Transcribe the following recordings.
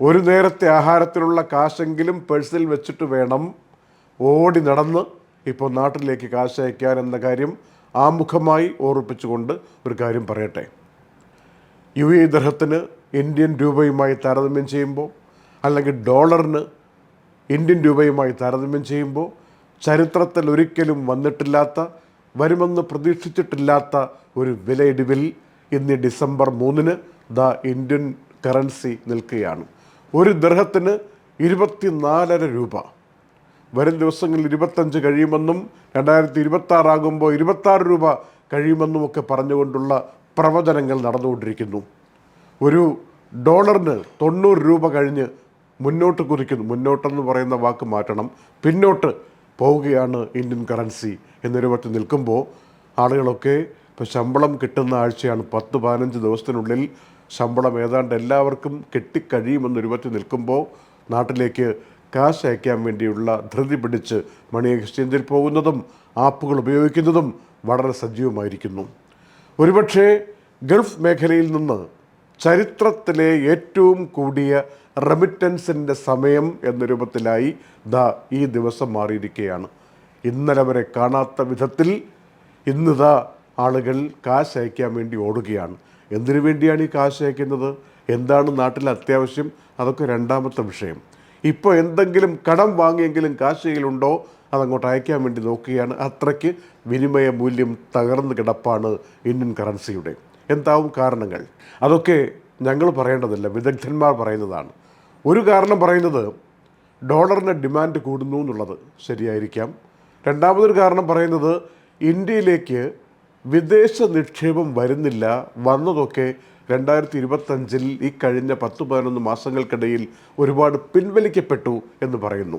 ഒരു നേരത്തെ ആഹാരത്തിനുള്ള കാശെങ്കിലും പേഴ്സിൽ വെച്ചിട്ട് വേണം ഓടി നടന്ന് ഇപ്പോൾ നാട്ടിലേക്ക് കാശ് അയക്കാൻ എന്ന കാര്യം ആമുഖമായി ഓർപ്പിച്ചുകൊണ്ട് ഒരു കാര്യം പറയട്ടെ. യു എ ദർഹത്തിന് ഇന്ത്യൻ രൂപയുമായി താരതമ്യം ചെയ്യുമ്പോൾ അല്ലെങ്കിൽ ഡോളറിന് ഇന്ത്യൻ രൂപയുമായി താരതമ്യം ചെയ്യുമ്പോൾ ചരിത്രത്തിൽ ഒരിക്കലും വന്നിട്ടില്ലാത്ത വരുമെന്ന് പ്രതീക്ഷിച്ചിട്ടില്ലാത്ത ഒരു വിലയിടിവിൽ ഇന്ന് ഡിസംബർ മൂന്നിന് ദ ഇന്ത്യൻ കറൻസി നിൽക്കുകയാണ്. ഒരു ദർഹത്തിന് ഇരുപത്തിനാലര രൂപ. വരും ദിവസങ്ങളിൽ ഇരുപത്തഞ്ച് കഴിയുമെന്നും രണ്ടായിരത്തി ഇരുപത്തി ആറാകുമ്പോൾ ഇരുപത്താറ് രൂപ കഴിയുമെന്നും ഒക്കെ പറഞ്ഞുകൊണ്ടുള്ള പ്രവചനങ്ങൾ നടന്നുകൊണ്ടിരിക്കുന്നു. ഒരു ഡോളറിന് തൊണ്ണൂറ് രൂപ കഴിഞ്ഞ് മുന്നോട്ട് കുതിക്കുന്നു. മുന്നോട്ടെന്ന് പറയുന്ന വാക്ക് മാറ്റണം. പിന്നോട്ട് പോവുകയാണ് ഇന്ത്യൻ കറൻസി എന്നൊരു പറ്റി നിൽക്കുമ്പോൾ ആളുകളൊക്കെ ഇപ്പോൾ ശമ്പളം കിട്ടുന്ന ആഴ്ചയാണ് പത്ത് പതിനഞ്ച് ദിവസത്തിനുള്ളിൽ ശമ്പളം ഏതാണ്ട് എല്ലാവർക്കും കെട്ടിക്കഴിയുമെന്ന് രൂപത്തിൽ നിൽക്കുമ്പോൾ നാട്ടിലേക്ക് കാശ് അയക്കാൻ വേണ്ടിയുള്ള ധൃതി പിടിച്ച് മണി എക്സ്ചേഞ്ചിൽ പോകുന്നതും ആപ്പുകൾ ഉപയോഗിക്കുന്നതും വളരെ സജീവമായിരിക്കുന്നു. ഒരുപക്ഷേ ഗൾഫ് മേഖലയിൽ നിന്ന് ചരിത്രത്തിലെ ഏറ്റവും കൂടിയ റെമിറ്റൻസിന്റെ സമയം എന്ന രൂപത്തിലായി ദ ഈ ദിവസം മാറിയിരിക്കുകയാണ്. ഇന്നലെ വരെ കാണാത്ത വിധത്തിൽ ഇന്ന് ദ ആളുകൾ കാശ് അയക്കാൻ വേണ്ടി ഓടുകയാണ്. എന്തിനു വേണ്ടിയാണ് ഈ കാശ് അയക്കുന്നത്? എന്താണ് നാട്ടിൽ അത്യാവശ്യം? അതൊക്കെ രണ്ടാമത്തെ വിഷയം. ഇപ്പോൾ എന്തെങ്കിലും കടം വാങ്ങിയെങ്കിലും കാശ് കയ്യിലുണ്ടോ? അതങ്ങോട്ട് അയക്കാൻ വേണ്ടി നോക്കുകയാണ്. അത്രയ്ക്ക് വിനിമയ മൂല്യം തകർന്ന് കിടപ്പാണ് ഇന്ത്യൻ കറൻസിയുടെ. എന്താവും കാരണങ്ങൾ? അതൊക്കെ ഞങ്ങൾ പറയേണ്ടതില്ല വിദഗ്ധന്മാർ പറയുന്നതാണ്. ഒരു കാരണം പറയുന്നത് ഡോളറിന് ഡിമാൻഡ് കൂടുന്നു എന്നുള്ളത് ശരിയായിരിക്കാം. രണ്ടാമതൊരു കാരണം പറയുന്നത് ഇന്ത്യയിലേക്ക് വിദേശ നിക്ഷേപം വരുന്നില്ല. വന്നതൊക്കെ രണ്ടായിരത്തി ഇരുപത്തഞ്ചിൽ ഈ കഴിഞ്ഞ പത്ത് പതിനൊന്ന് മാസങ്ങൾക്കിടയിൽ ഒരുപാട് പിൻവലിക്കപ്പെട്ടു എന്ന് പറയുന്നു.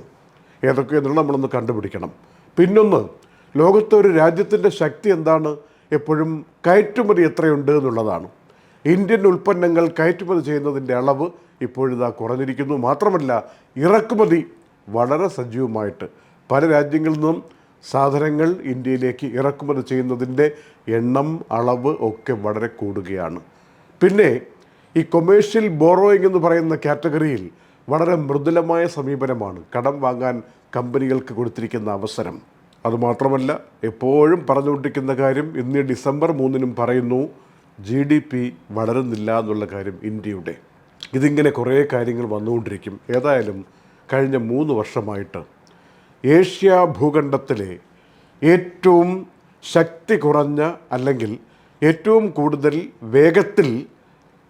ഏതൊക്കെ എന്നുള്ള നമ്മളൊന്ന് കണ്ടുപിടിക്കണം. പിന്നൊന്ന് ലോകത്തെ ഒരു രാജ്യത്തിന്റെ ശക്തി എന്താണ്? എപ്പോഴും കയറ്റുമതി എത്രയുണ്ട് എന്നുള്ളതാണ്. ഇന്ത്യൻ ഉൽപ്പന്നങ്ങൾ കയറ്റുമതി ചെയ്യുന്നതിന്റെ അളവ് ഇപ്പോഴിതാ കുറഞ്ഞിരിക്കുന്നു. മാത്രമല്ല ഇറക്കുമതി വളരെ സജീവമായിട്ട്. പല രാജ്യങ്ങളിൽ നിന്നും സാധനങ്ങൾ ഇന്ത്യയിലേക്ക് ഇറക്കുമതി ചെയ്യുന്നതിന്റെ എണ്ണം അളവ് ഒക്കെ വളരെ കൂടുകയാണ്. പിന്നെ ഈ കൊമേഴ്ഷ്യൽ ബോറോയിങ് എന്ന് പറയുന്ന കാറ്റഗറിയിൽ വളരെ മൃദുലമായ സമീപനമാണ് കടം വാങ്ങാൻ കമ്പനികൾക്ക് കൊടുത്തിരിക്കുന്ന അവസരം. അതുമാത്രമല്ല എപ്പോഴും പറഞ്ഞുകൊണ്ടിരിക്കുന്ന കാര്യം ഇന്ന് ഡിസംബർ മൂന്നിനും പറയുന്നു ജി ഡി പി വളരുന്നില്ല എന്നുള്ള കാര്യം ഇന്ത്യയുടെ. ഇതിങ്ങനെ കുറേ കാര്യങ്ങൾ വന്നുകൊണ്ടിരിക്കും. ഏതായാലും കഴിഞ്ഞ മൂന്ന് വർഷമായിട്ട് ഏഷ്യ ഭൂഖണ്ഡത്തിലെ ഏറ്റവും ശക്തി കുറഞ്ഞ അല്ലെങ്കിൽ ഏറ്റവും കൂടുതൽ വേഗത്തിൽ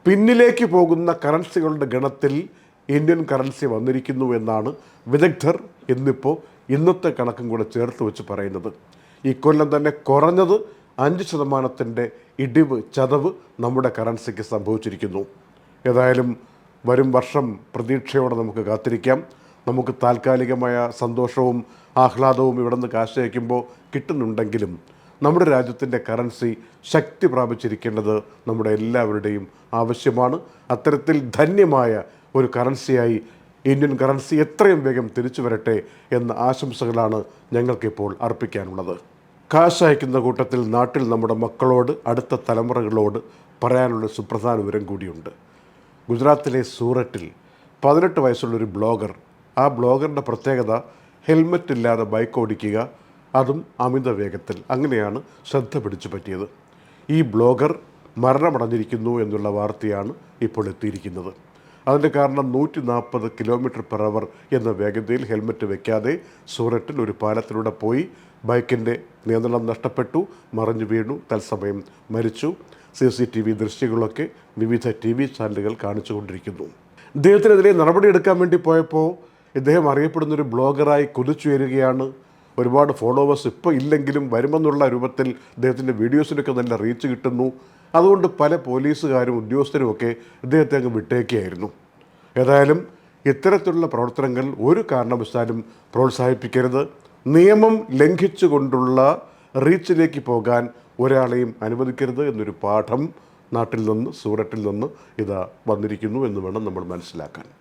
പിന്നിലേക്ക് പോകുന്ന കറൻസികളുടെ ഗണത്തിൽ ഇന്ത്യൻ കറൻസി വന്നിരിക്കുന്നു എന്നാണ് വിദഗ്ധർ ഇന്നിപ്പോൾ ഇന്നത്തെ കണക്കും കൂടെ ചേർത്ത് വെച്ച് പറയുന്നത്. ഈ കൊല്ലം തന്നെ കുറഞ്ഞത് അഞ്ച് ശതമാനത്തിന്റെ ഇടിവ് ചതവ് നമ്മുടെ കറൻസിക്ക് സംഭവിച്ചിരിക്കുന്നു. ഏതായാലും വരും വർഷം പ്രതീക്ഷയോടെ നമുക്ക് കാത്തിരിക്കാം. നമുക്ക് താൽക്കാലികമായ സന്തോഷവും ആഹ്ലാദവും ഇവിടെ നിന്ന് കാശ് അയക്കുമ്പോൾ കിട്ടുന്നുണ്ടെങ്കിലും നമ്മുടെ രാജ്യത്തിന്റെ കറൻസി ശക്തി പ്രാപിച്ചിരിക്കേണ്ടത് നമ്മുടെ എല്ലാവരുടെയും ആവശ്യമാണ്. അത്തരത്തിൽ ധന്യമായ ഒരു കറൻസിയായി ഇന്ത്യൻ കറൻസി എത്രയും വേഗം തിരിച്ചു വരട്ടെ എന്ന ആശംസകളാണ് ഞങ്ങൾക്കിപ്പോൾ അർപ്പിക്കാനുള്ളത്. കാശ് അയക്കുന്ന കൂട്ടത്തിൽ നാട്ടിൽ നമ്മുടെ മക്കളോട് അടുത്ത തലമുറകളോട് പറയാനുള്ള സുപ്രധാന വിവരം കൂടിയുണ്ട്. ഗുജറാത്തിലെ സൂററ്റിൽ പതിനെട്ട് വയസ്സുള്ളൊരു ബ്ലോഗർ ആ ബ്ലോഗറിന്റെ പ്രത്യേകത ഹെൽമറ്റ് ഇല്ലാതെ ബൈക്ക് ഓടിക്കുക അതും അമിത വേഗത്തിൽ. അങ്ങനെയാണ് ശ്രദ്ധ പിടിച്ചു പറ്റിയത്. ഈ ബ്ലോഗർ മരണമടഞ്ഞിരിക്കുന്നു എന്നുള്ള വാർത്തയാണ് ഇപ്പോൾ എത്തിയിരിക്കുന്നത്. അതിന്റെ കാരണം നൂറ്റി നാൽപ്പത് കിലോമീറ്റർ പെർ അവർ എന്ന വേഗതയിൽ ഹെൽമറ്റ് വെക്കാതെ സൂററ്റിൽ ഒരു പാലത്തിലൂടെ പോയി ബൈക്കിന്റെ നിയന്ത്രണം നഷ്ടപ്പെട്ടു മറിഞ്ഞു വീണു തത്സമയം മരിച്ചു. സി സി ടി വി ദൃശ്യങ്ങളൊക്കെ വിവിധ ടി വി ചാനലുകൾ കാണിച്ചുകൊണ്ടിരിക്കുന്നു. ഇദ്ദേഹത്തിനെതിരെ നടപടിയെടുക്കാൻ വേണ്ടി പോയപ്പോൾ ഇദ്ദേഹം അറിയപ്പെടുന്ന ഒരു ബ്ലോഗറായി കുതിച്ചുയരുകയാണ്. ഒരുപാട് ഫോളോവേഴ്സ് ഇപ്പോൾ ഇല്ലെങ്കിലും വരുമെന്നുള്ള രൂപത്തിൽ ഇദ്ദേഹത്തിന്റെ വീഡിയോസിനൊക്കെ നല്ല റീച്ച് കിട്ടുന്നു. അതുകൊണ്ട് പല പോലീസുകാരും ഉദ്യോഗസ്ഥരും ഒക്കെ ഇദ്ദേഹത്തെ അങ്ങ് വിട്ടേക്കുകയായിരുന്നു. ഏതായാലും ഇത്തരത്തിലുള്ള പ്രവർത്തനങ്ങൾ ഒരു കാരണവശാലും പ്രോത്സാഹിപ്പിക്കരുത്. നിയമം ലംഘിച്ചുകൊണ്ടുള്ള റീച്ചിലേക്ക് പോകാൻ ഒരാളെയും അനുവദിക്കരുത് എന്നൊരു പാഠം നാട്ടിൽ നിന്ന് സൂററ്റിൽ നിന്ന് ഇതാ വന്നിരിക്കുന്നു എന്ന് വേണം നമ്മൾ മനസ്സിലാക്കാൻ.